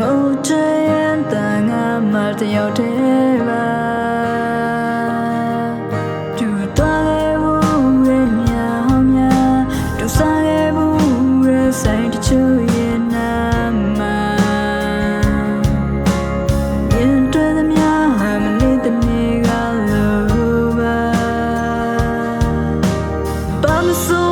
ငုံချရင်တန်ငါမတယောက်တည်းလာသူတော်ရဲ့ဘူးရဲ့မြောင်များသူစားရဲ့ဘူးရဲ့ဆိုင်တချို့ရဲ့နာမရင်တွေ့သမျှဟာမလေးတဲ့နေ့ကလိုပါဘာမဆို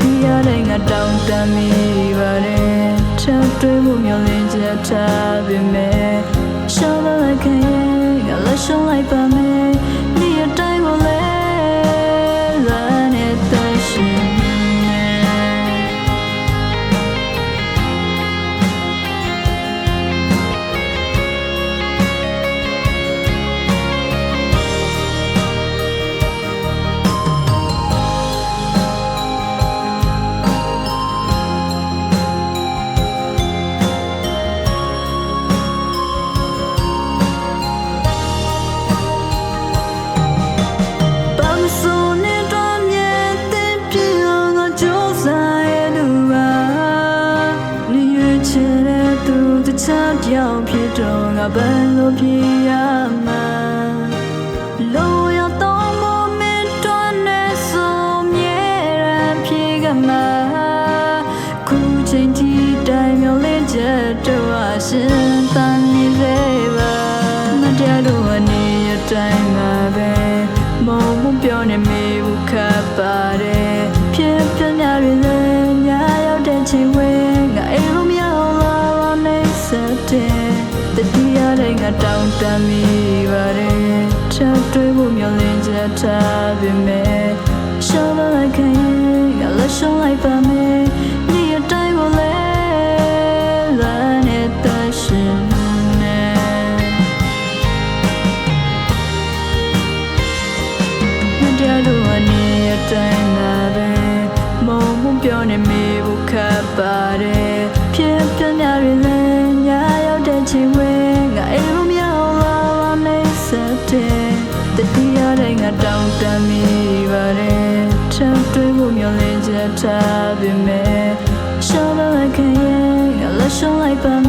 တတိယတိုင်းငါတောင်းတမိပါတယ်ချပ်တွေးမှုမျောလင်းချက်ထားပေမဲ့ရှောင်းလိုက်ခင်ငါလက်ရှုံးလိုက်ပါမယ် ခြားတယောက်ဖြစ်တော့ငါဘယ်လိုဖြစ်ရမှာလိုရတော့မမင်းတော့နဲ့ဆိုမြဲရန်ဖြစ်ကမှာခုချိန်ထိတိုင်းမျောလေးချက်တော့အရှင်တန်နေစေပါမတရားလို့အနေရတိုင်းမှာပဲမုံမပြောနေမိဘူးခပ်ပါတယ်ဖြစ်ပြညာတွေလည်းညာရောက်တဲ့ချိန်ဝဲငါအိမ် မိပါတယ်ချပ်တွေးဖို့မျောလင်းချက်ထားပေမဲ့ရှောင်းလိုက်ခင်ငါလက်ရှုံးလိုက်ပါမယ်ဒီအတိုင်းကိုလည်းလာနေတဲ့ရှင်နဲ့မတရားလို့အနေအတိုင်းမှာပဲမုံမပြောနေမိဘူးခပ်ပါတယ် ယတိုင်းကတောင်းတမိပါတယ်ချပ်တွေးဖို့မျောလင်းချက်ထားပေမဲ့ရှောင်းလိုက်ခင်ငါလက်ရှုံးလိုက်ပါမယ်